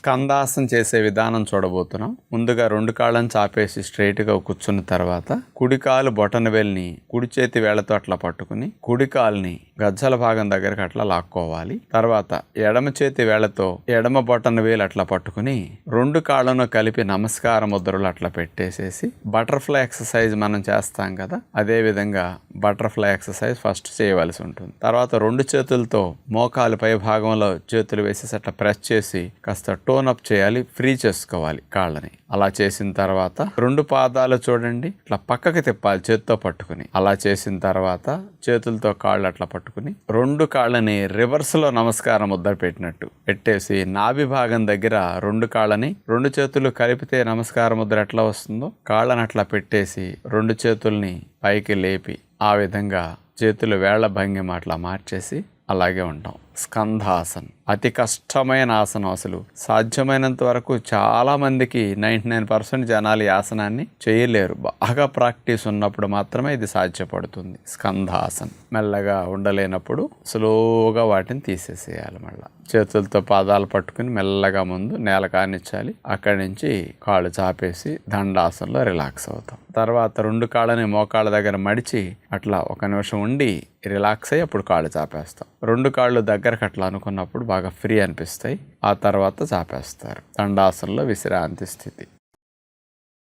స్కందాసనం చేసే విధానం చూడబోతున్నాం. ముందుగా రెండు కాళ్ళని చాపేసి స్ట్రైట్గా కూర్చున్న తర్వాత కుడికాలు బొటన వేలిని కుడి చేతి వేళ్ళతో అట్లా పట్టుకుని కుడికాల్ని గజ్జల భాగం దగ్గరకు అట్లా లాక్కోవాలి. తర్వాత ఎడమ చేతి వేళ్ళతో ఎడమ బొటన వేలు అట్లా పట్టుకుని రెండు కాళ్ళను కలిపి నమస్కార ముద్రలు అట్లా పెట్టేసేసి బటర్ఫ్లై ఎక్సర్సైజ్ మనం చేస్తాం కదా అదే విధంగా బటర్ఫ్లై ఎక్సర్సైజ్ ఫస్ట్ చేయవలసి ఉంటుంది. తర్వాత రెండు చేతులతో మోకాలు పై భాగంలో చేతులు వేసేసి అట్లా ప్రెస్ చేసి కాస్త టోన్ అప్ చేయాలి ఫ్రీ చేసుకోవాలి కాళ్ళని. అలా చేసిన తర్వాత రెండు పాదాలు చూడండి ఇట్లా పక్కకి తిప్పాలి చేతితో పట్టుకుని. అలా చేసిన తర్వాత చేతులతో కాళ్ళు అట్లా పట్టుకుని రెండు కాళ్ళని రివర్స్లో నమస్కారం ముద్ర పెట్టినట్టు పెట్టేసి నాభి భాగం దగ్గర రెండు కాళ్ళని రెండు చేతులు కలిపితే నమస్కార ముద్ర ఎట్లా వస్తుందో కాళ్ళని అట్లా పెట్టేసి రెండు చేతుల్ని పైకి లేపి ఆ విధంగా చేతులు వేళ్ళ భంగిమ అట్లా మార్చేసి అలాగే ఉంటాం. స్కంధాసన్ అతి కష్టమైన ఆసనం అసలు. సాధ్యమైనంత వరకు చాలా మందికి నైంటీ నైన్ పర్సెంట్ జనాలు ఈ ఆసనాన్ని చేయలేరు. బాగా ప్రాక్టీస్ ఉన్నప్పుడు మాత్రమే ఇది సాధ్యపడుతుంది. స్కంధాసన్ మెల్లగా ఉండలేనప్పుడు స్లోగా వాటిని తీసేసేయాలి మళ్ళీ. చేతులతో పాదాలు పట్టుకుని మెల్లగా ముందు నేల కానిచ్చాలి. అక్కడి నుంచి కాళ్ళు చాపేసి దండాసనలో రిలాక్స్ అవుతాం. తర్వాత రెండు కాళ్ళని మోకాళ్ళ దగ్గర మడిచి అట్లా ఒక నిమిషం ఉండి రిలాక్స్ అయ్యి అప్పుడు కాళ్ళు చాపేస్తాం. రెండు కాళ్ళు దగ్గరకు అట్లా అనుకున్నప్పుడు బాగా బాగా ఫ్రీ అనిపిస్తాయి. ఆ తర్వాత చాపేస్తారు. దండాసనలో విశ్రాంతి స్థితి.